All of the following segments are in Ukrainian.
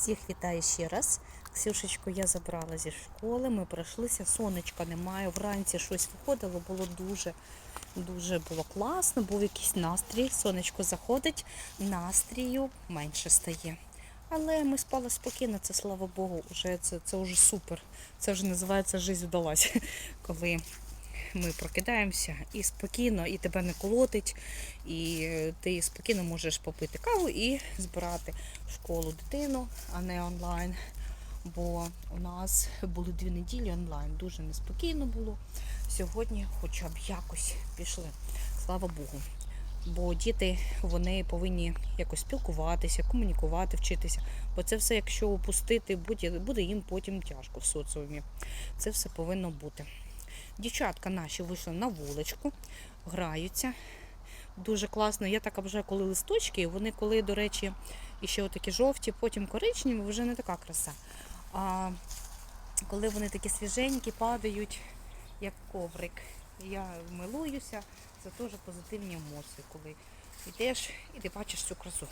Всіх вітаю ще раз. Ксюшечку я забрала зі школи. Ми пройшлися, сонечка немає. Вранці щось виходило, було дуже, дуже було класно, був якийсь настрій. Сонечко заходить, настрію менше стає. Але ми спали спокійно, це слава Богу, уже це, це вже супер. Це вже називається життя вдалась. Коли ми прокидаємося і спокійно, і тебе не колотить, і ти спокійно можеш попити каву і збирати в школу дитину, а не онлайн. Бо у нас були дві неділі онлайн, дуже неспокійно було. Сьогодні хоча б якось пішли. Слава Богу. Бо діти вони повинні якось спілкуватися, комунікувати, вчитися. Бо це все, якщо опустити, буде їм потім тяжко в соціумі. Це все повинно бути. Дівчатка наші вийшли на вуличку, граються. Дуже класно. Я так обожаю, коли листочки, вони коли, до речі, іще отакі жовті, потім коричневі, вже не така краса. А коли вони такі свіженькі, падають, як коврик. Я милуюся, це теж позитивні емоції, коли йдеш і ти бачиш цю красу.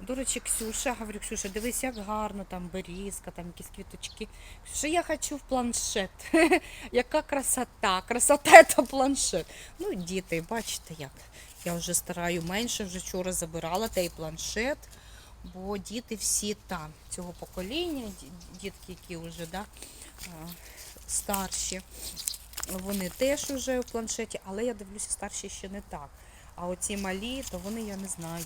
До речі, Ксюша, говорю, Ксюша, дивись, як гарно, там берізка, там якісь квіточки. Ксюша, я хочу в планшет. Яка красота, красота це планшет. Ну, діти, бачите як. Я вже стараю менше, вже вчора забирала той планшет, бо діти всі там цього покоління, дітки, які вже да, старші, вони теж вже в планшеті, але я дивлюся, старші ще не так. А оці малі, то вони я не знаю.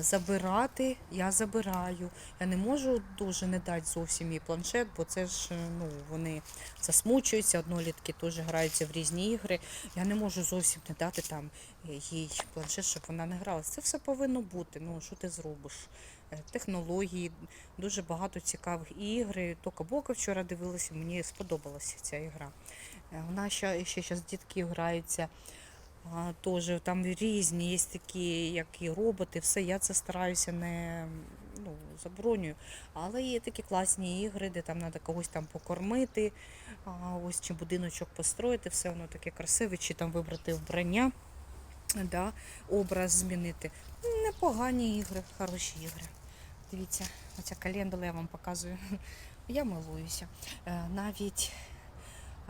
Забирати я забираю. Я не можу дуже не дати зовсім їй планшет, бо це ж е, ну, вони засмучуються, однолітки теж граються в різні ігри. Я не можу зовсім не дати там е, їй планшет, щоб вона не грала. Це все повинно бути. Ну що ти зробиш? Е, Технології, дуже багато цікавих ігри. Тока Бока вчора дивилася, мені сподобалася ця ігра. Нас ще, ще зараз дітки граються. Теж там різні, є такі, як і роботи, все. Я це стараюся не ну, заборонюю. Але є такі класні ігри, де там треба когось там покормити, ось чи будиночок построїти, все воно таке красиве, чи там вибрати вбрання, да, образ змінити. Непогані ігри, хороші ігри. Дивіться, оця календула я вам показую. Я милуюся. Е, Навіть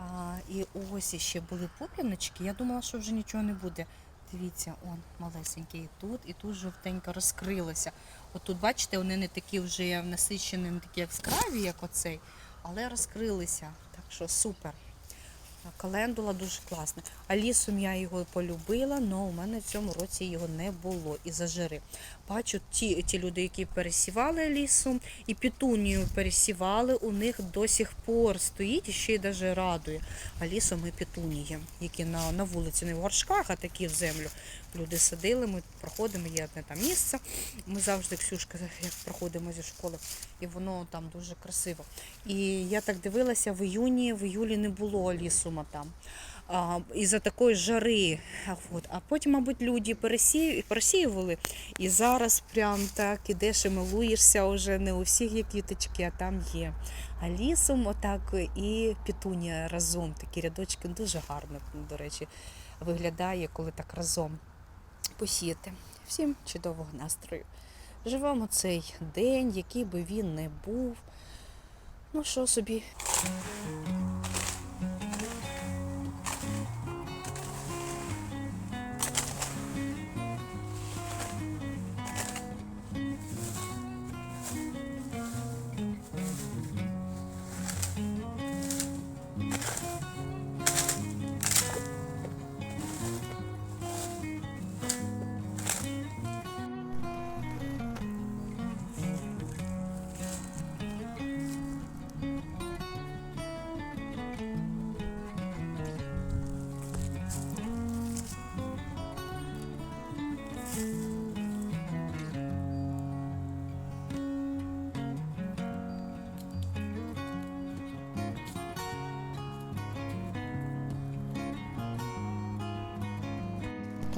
а, і ось ще були пуп'яночки. Я думала, що вже нічого не буде. Дивіться, он малесенький і тут, і тут жовтенько розкрилося. От тут, бачите, вони не такі вже насичені, не такі яскраві, як оцей, але розкрилися. Так що супер. Календула дуже класна. А я його полюбила, але у мене в цьому році його не було і за жири. Бачу, ті, ті люди, які пересівали лісом і пітунію пересівали, у них до сих пор стоїть і ще й даже радує. А лісом і пітунії, які на, на вулиці, не в горшках, а такі в землю. Люди садили, ми проходимо, є одне там місце. Ми завжди, Ксюшка, як проходимо зі школи, і воно там дуже красиво. І я так дивилася, в іюні, в іюлі не було лісума там. А, із-за такої жари. От. а потім, мабуть, люди пересію, пересіювали. І зараз прям так ідеш і милуєшся вже не у всіх є квіточки, а там є. А лісом отак і пітунія разом. Такі рядочки дуже гарно, до речі, виглядає, коли так разом посіяти. Всім чудового настрою. Живемо цей день, який би він не був. Ну що собі,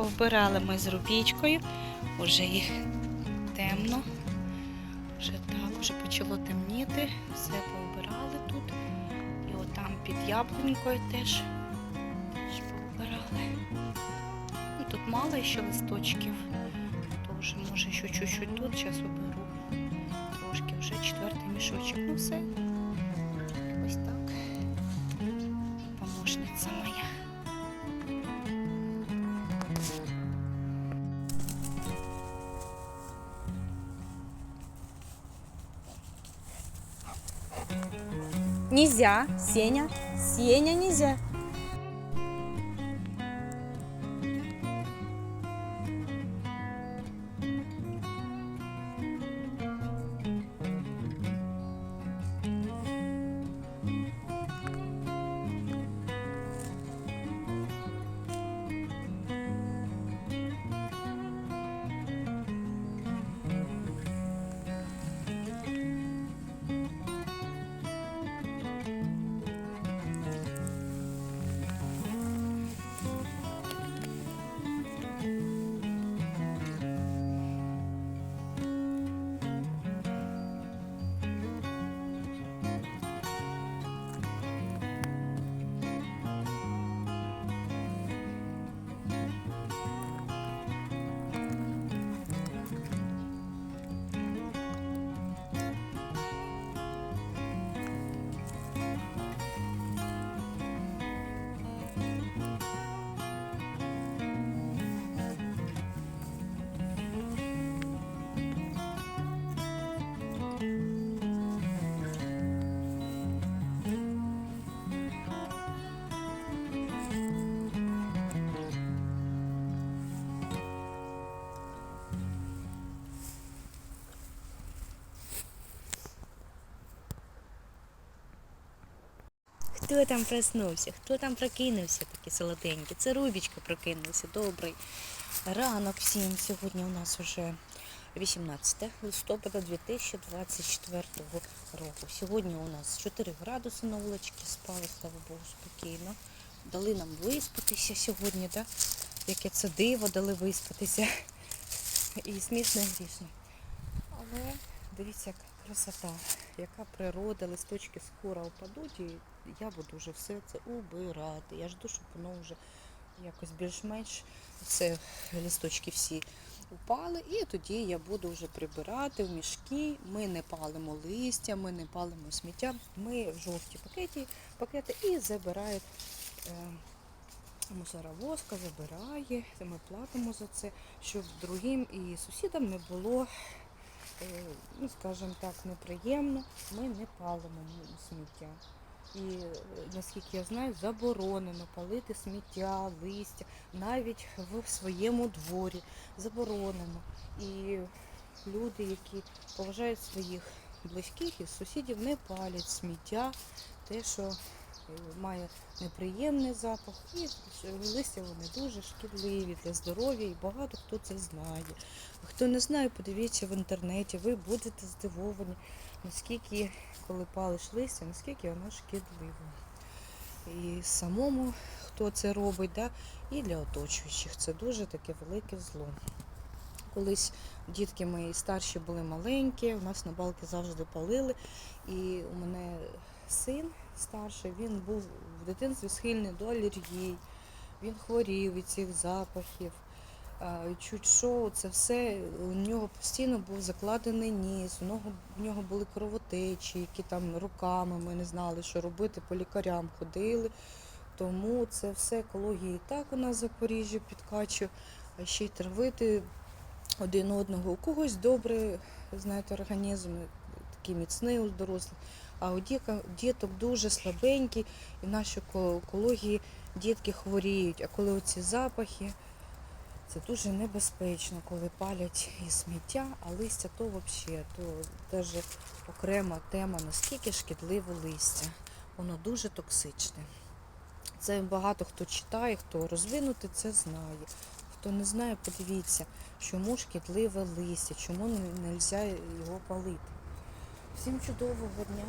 повбирали ми з рубічкою, вже їх темно, вже так, вже почало темніти, все повбирали тут. І отам під яблунькою теж, повбирали. Ну, тут мало ще листочків, то вже може ще чуть-чуть тут, зараз оберу. Трошки вже четверта мішочок. Ну все. Нельзя, Сеня. Сеня, нельзя. Хто там проснувся? Хто там прокинувся такий солоденький? Це Рубічка прокинувся. Добрий ранок всім. Сьогодні у нас вже 18 листопада 2024 року. Сьогодні у нас 4 градуси на вуличці, спали, слава Богу, спокійно. Дали нам виспатися сьогодні, да? яке це диво, дали виспатися. І смішно, і грішно. Але дивіться, яка красота, яка природа, листочки скоро опадуть, і я буду вже все це убирати. Я жду, щоб воно вже якось більш-менш все листочки всі упали, і тоді я буду вже прибирати в мішки. Ми не палимо листя, ми не палимо сміття. Ми в жовті пакеті, пакети і забирає е, мусоровозка, забирає. Ми платимо за це, щоб другим і сусідам не було ну, скажімо так, неприємно, ми не палимо сміття. І е, наскільки я знаю, заборонено палити сміття, листя, навіть в своєму дворі. Заборонено. І люди, які поважають своїх близьких і сусідів, не палять сміття, те, що е, має неприємний запах, і листя вони дуже шкідливі для здоров'я, і багато хто це знає. Хто не знає, подивіться в інтернеті, ви будете здивовані, наскільки, коли палиш листя, наскільки воно шкідливо. І самому, хто це робить, да, і для оточуючих. Це дуже таке велике зло. Колись дітки мої старші були маленькі, у нас на балки завжди палили. І у мене син старший, він був в дитинстві схильний до алергії. Він хворів від цих запахів. Чуть що, це все у нього постійно був закладений ніс, у нього, в нього були кровотечі, які там руками ми не знали, що робити, по лікарям ходили. Тому це все екологія і так у нас в Запоріжжі підкачує, а ще й травити один одного. У когось добре, знаєте, організм, такий міцний у дорослих, а у діток, дуже слабенький, і в нашій екології дітки хворіють. А коли оці запахи, це дуже небезпечно, коли палять і сміття, а листя то взагалі, то теж окрема тема, наскільки шкідливе листя. Воно дуже токсичне. Це багато хто читає, хто розвинутий, це знає. Хто не знає, подивіться, чому шкідливе листя, чому не можна його палити. Всім чудового дня,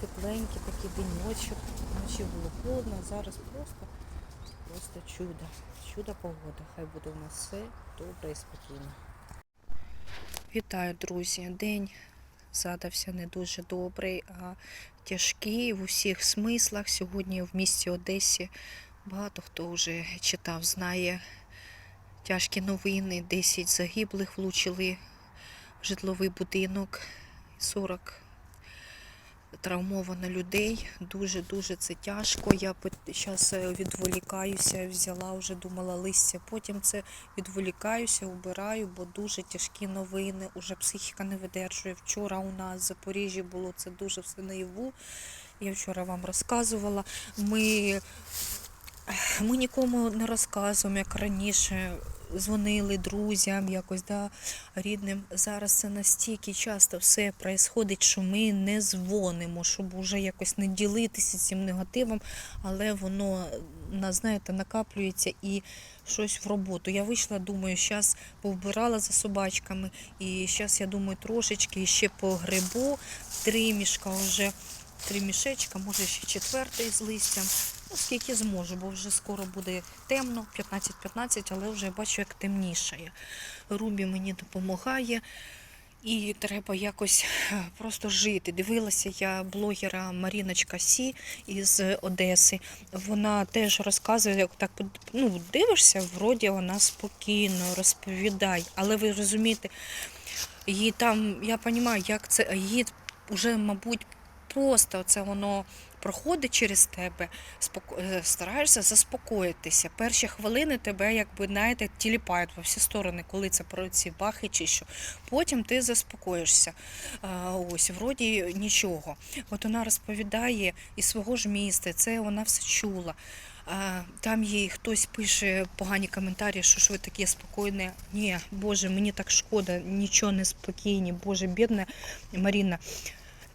тепленький такий денечок. Вночі було холодно, а зараз просто, просто чудо. Чудо погода. Хай буде у нас все добре і спокійно. Вітаю, друзі. День задався не дуже добрий, а тяжкий в усіх смислах. Сьогодні в місті Одесі багато хто вже читав, знає тяжкі новини. 10 загиблих влучили в житловий будинок, 40 травмовано людей. Дуже-дуже це тяжко. Я зараз відволікаюся, взяла вже думала листя. Потім це відволікаюся, убираю, бо дуже тяжкі новини. Уже психіка не видержує. Вчора у нас в Запоріжжі було це дуже все наяву. Я вчора вам розказувала. Ми, ми нікому не розказуємо, як раніше. Дзвонили друзям, якось да, рідним. Зараз це настільки часто все відбувається, що ми не дзвонимо, щоб уже якось не ділитися цим негативом, але воно на, знаєте, накаплюється і щось в роботу. Я вийшла, думаю, зараз повбирала за собачками, і зараз, я думаю, трошечки ще по грибу, три мішка вже, три мішечка, може ще четвертий з листям. Скільки зможу, бо вже скоро буде темно, 15-15, але вже бачу, як темнішає. Рубі мені допомагає. І треба якось е, просто жити. Дивилася я блогера Маріночка Сі із Одеси. Вона теж розказує, як так ну, дивишся, вроді вона спокійно розповідає. Але ви розумієте, її там, я розумію, як це її вже, мабуть, просто це воно проходить через тебе, е, стараєшся заспокоїтися. Перші хвилини тебе, якби знаєте, тіліпають во всі сторони, коли це про ці бахи чи що. Потім ти заспокоїшся. Ось, вроді нічого. От вона розповідає із свого ж міста, це вона все чула. Там їй хтось пише погані коментарі, що ж ви такі спокійні. Ні, Боже, мені так шкода, нічого не спокійні. Боже, бідна Маріна.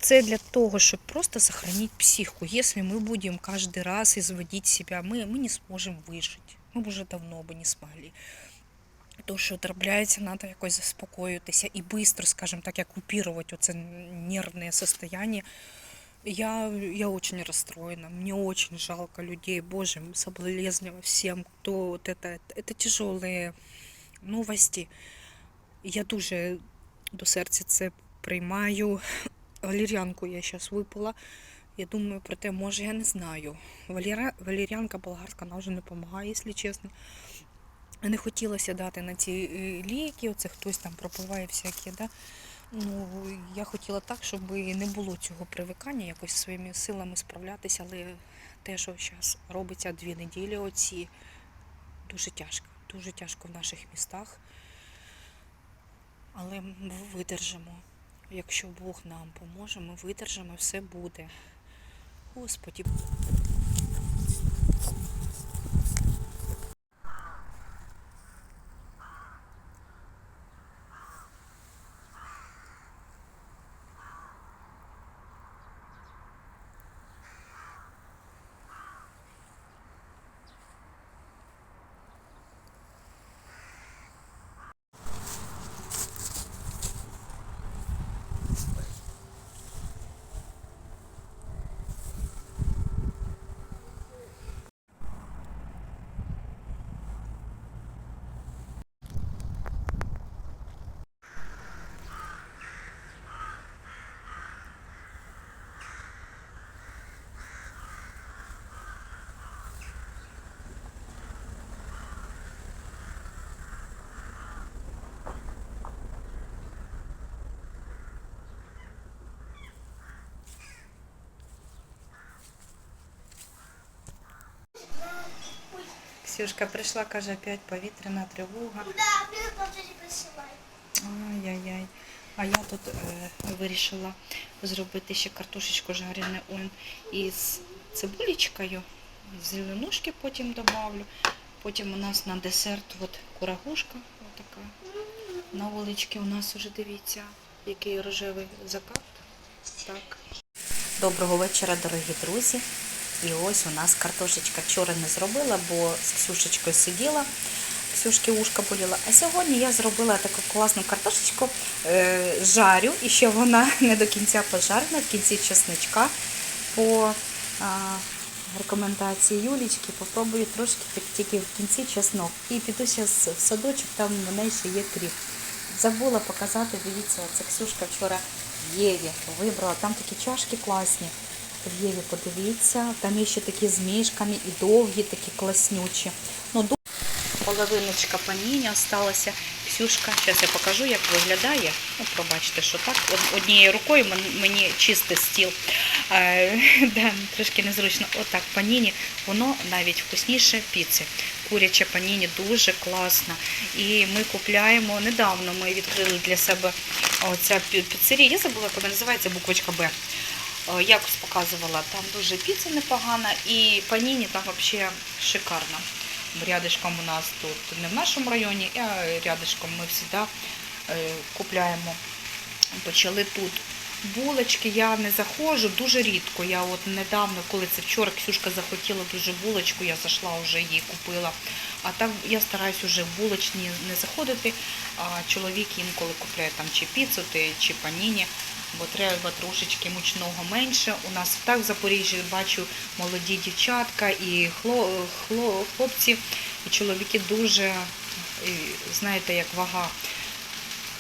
Це для того, щоб просто сохранить психику. Если мы будем каждый раз изводить себя, мы, мы не сможем выжить. Мы б уже давно би не смогли. То, що трапляється, треба якось заспокоїтися і швидко, скажімо так, оккупировать оце нервне состояние. Я, я очень расстроена, мне очень жалко людей, боже, соболезнования всем, кто вот это, это тяжелые новости. Я дуже до серця це приймаю. Валер'янку я зараз випила. Я думаю про те, може, я не знаю. Валера... Валер'янка болгарська, вона вже не допомагає, якщо чесно. Не хотілося дати на ці е, ліки, оце хтось там пропиває всякі, да? Ну, я хотіла так, щоб не було цього привикання, якось своїми силами справлятися, але те, що зараз робиться дві неділі, оці дуже тяжко. Дуже тяжко в наших містах. Але ми видержимо. Якщо Бог нам поможе, ми видержимо, все буде. Господі. Ксюшка прийшла, каже, опять повітряна тривога. Присилай. Ай-яй-яй. А я тут е, вирішила зробити ще картошечку жарену он із цибулечкою. Зеленушки потім добавлю. Потім у нас на десерт от курагушка. Отака. На вуличці у нас уже дивіться, який рожевий закат. Так. Доброго вечора, дорогі друзі. І ось у нас картошечка вчора не зробила, бо з Ксюшечкою сиділа. Ксюшки ушка боліла. А сьогодні я зробила таку класну картошечку, е, жарю, і ще вона не до кінця пожарена, в кінці чесничка. По рекомендації Юлічки попробую трошки тільки в кінці чеснок. І піду зараз в садочок, там в мене ще є кріп. Забула показати, дивіться, це Ксюшка вчора в Єві вибрала. Там такі чашки класні. В Єві подивіться, там є ще такі з мішками і довгі, такі класнючі. Ну, половиночка паніні осталася. Ксюшка. Зараз я покажу, як виглядає. Ну, пробачте, що так. Однією рукою мені чистий стіл. Е, да, трошки незручно. Отак, паніні, воно навіть вкусніше піци. Куряче паніні дуже класно. І ми купляємо недавно. Ми відкрили для себе оця піцерія. Я забула, як вона називається буквочка Б. Е, Якось показувала, там дуже піца непогана і паніні там взагалі шикарно. Рядышком у нас тут не в нашому районі, а рядышком ми завжди е, купляємо. Почали тут. Булочки я не заходжу дуже рідко. Я от недавно, коли це вчора, Ксюшка захотіла дуже булочку, я зайшла вже її купила. А так я стараюсь уже в булочні не заходити, а чоловік інколи купляє там чи піцу, чи паніні, бо треба трошечки мучного менше. У нас так в Запоріжжі бачу молоді дівчатка і хло- хло- хлопці, і чоловіки дуже, знаєте, як вага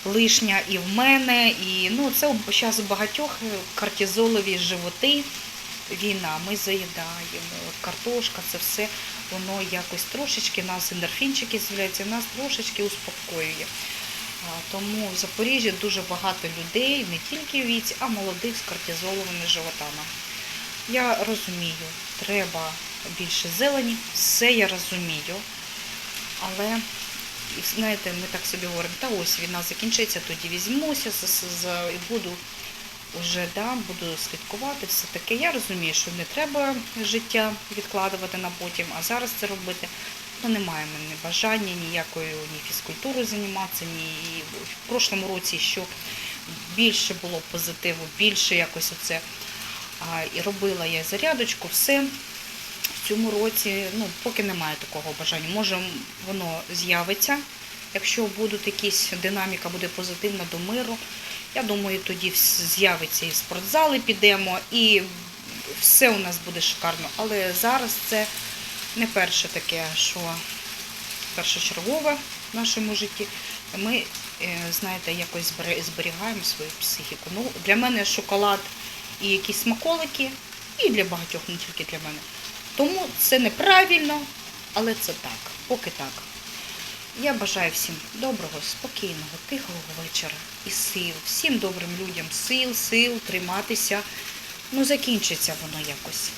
лишня і в мене, і ну це зараз у багатьох е, кортизолові животи. Війна, ми заїдаємо, картошка, це все воно якось трошечки нас ендорфінчики з'являються, нас трошечки успокоює. А, Тому в Запоріжжі дуже багато людей, не тільки в віці, а молодих з кортизоловими животами. Я розумію, треба більше зелені, все я розумію, але знаєте, ми так собі говоримо, та ось війна закінчиться, тоді візьмуся і буду вже да, буду слідкувати, все таке. Я розумію, що не треба життя відкладувати на потім, а зараз це робити. Ну, немає в мене бажання ніякою ні фізкультурою займатися, ні в прошлому році, що більше було позитиву, більше якось оце. А, і робила я зарядочку, все. В цьому році, ну, поки немає такого бажання. Може, воно з'явиться, якщо будуть якісь динаміка буде позитивна до миру. Я думаю, тоді з'явиться і спортзали підемо, і все у нас буде шикарно. Але зараз це не перше таке, що першочергове в нашому житті. Ми, е, знаєте, якось зберігаємо свою психіку. Ну, для мене шоколад і якісь смаколики, і для багатьох, не тільки для мене. Тому це неправильно, але це так, поки так. Я бажаю всім доброго, спокійного, тихого вечора і сил. Всім добрим людям сил, сил триматися. Ну, закінчиться воно якось.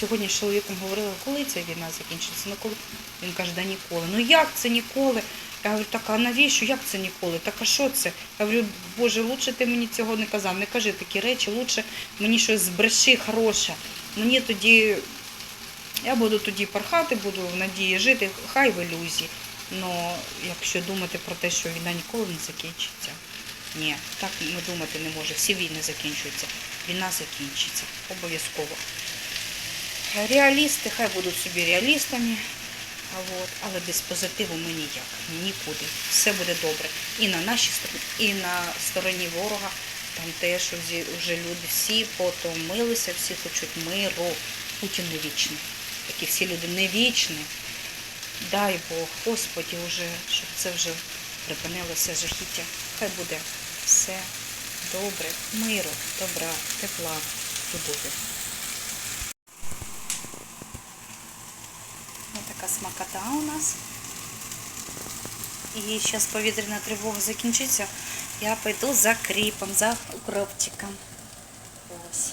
Сьогодні з чоловіком говорила, коли ця війна закінчиться? Ну коли? Він каже, да ніколи. Ну як це ніколи? Я говорю, так а навіщо? Як це ніколи? Так а що це? Я говорю, Боже, лучше ти мені цього не казав. Не кажи такі речі, лучше мені щось збреши хороше. Мені тоді я буду тоді пархати, буду в надії жити, хай в ілюзії. Но якщо думати про те, що війна ніколи не закінчиться, ні, так ми думати не можемо. Всі війни закінчуються. Війна закінчиться. Обов'язково. Реалісти, хай будуть собі реалістами, от, але без позитиву ми ніяк, нікуди. Все буде добре. І на нашій стороні, і на стороні ворога. Там теж вже вже люди всі потомилися, всі хочуть миру. Путін не вічний. Такі всі люди не вічні. Дай Бог, Господі, уже, щоб це вже припинилося жахіття. Хай буде все добре, миру, добра, тепла, любові. Ось така смакота у нас. І зараз повітряна тривога закінчиться. Я пойду за кріпом, за укропчиком. Ось.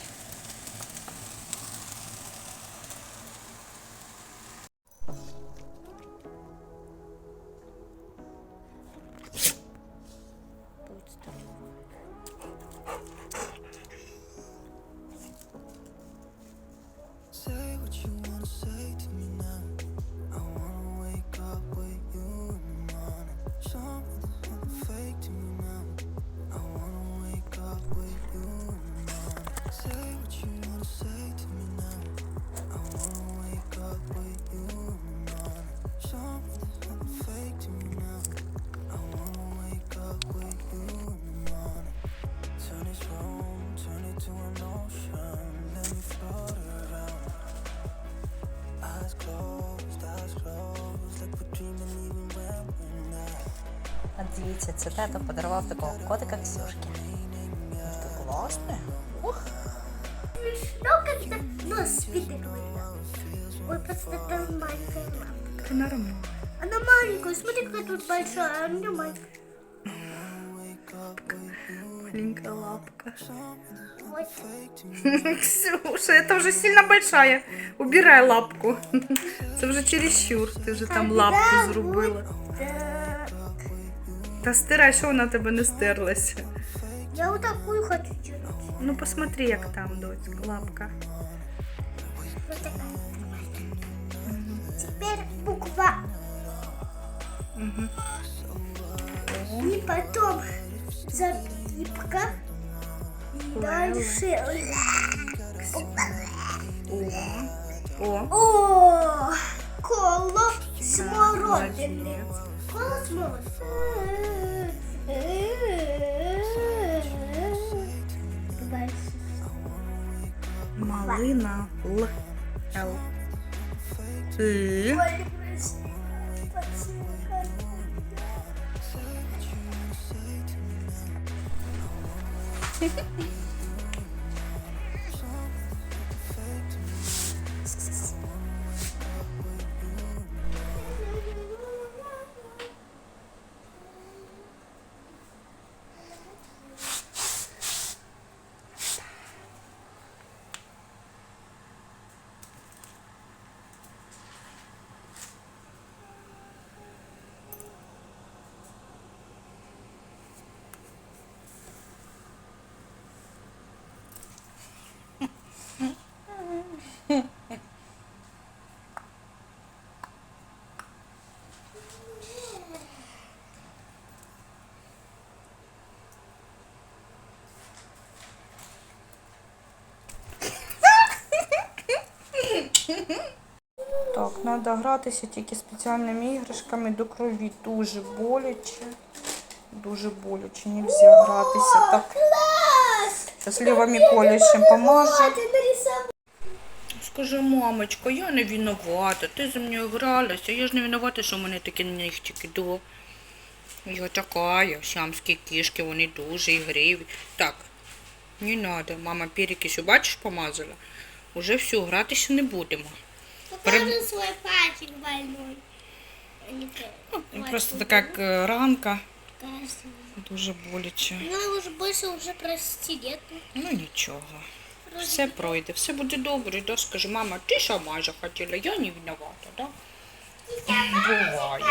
Дивіться, це тато подарував такого котика Ксюшки. Це класне. Ух. Ну, нос спидыривает. Ой, просто там маленькая лапка. Це нормально. Она маленькая, смотри, какая тут большая, а у нее маленькая. лапка. Маленькая лапка. Вот. Ксюша, это уже сильно большая. Убирай лапку. Це вже чересчур. Ти вже там лапку зробила. Так. Та стирай, що вона тебе не стерлася. Я вот такую хочу делать. Ну посмотри, як там, доцька, лапка. Вот такая. Теперь буква. И потом запипка. И дальше. О, о, О, коло смородины. Коло смородины. І. треба гратися тільки спеціальними іграшками до крові. Дуже боляче. Дуже боляче. Нельзя гратися. Так, зараз Ліва Миколя ще помаже. Скажи, мамочка, я не виновата. Ти зі мною гралася. Я ж не виновата, що в мене такі нігтики. Да. Я така, сямські кішки, вони дуже ігриві. Так, не треба. Мама перекисю, бачиш, помазала. Уже все, гратися не будемо. Покажи свой пальчик больной. А. Ну, Просто така як е, ранка. Кажется. Дуже боляче. Ну, уже больше уже прости нету. Ну нічого. Все пройде, все буде добре. Да? Скажи, мама, ти сама захотіла, я не виновата, да? Буває.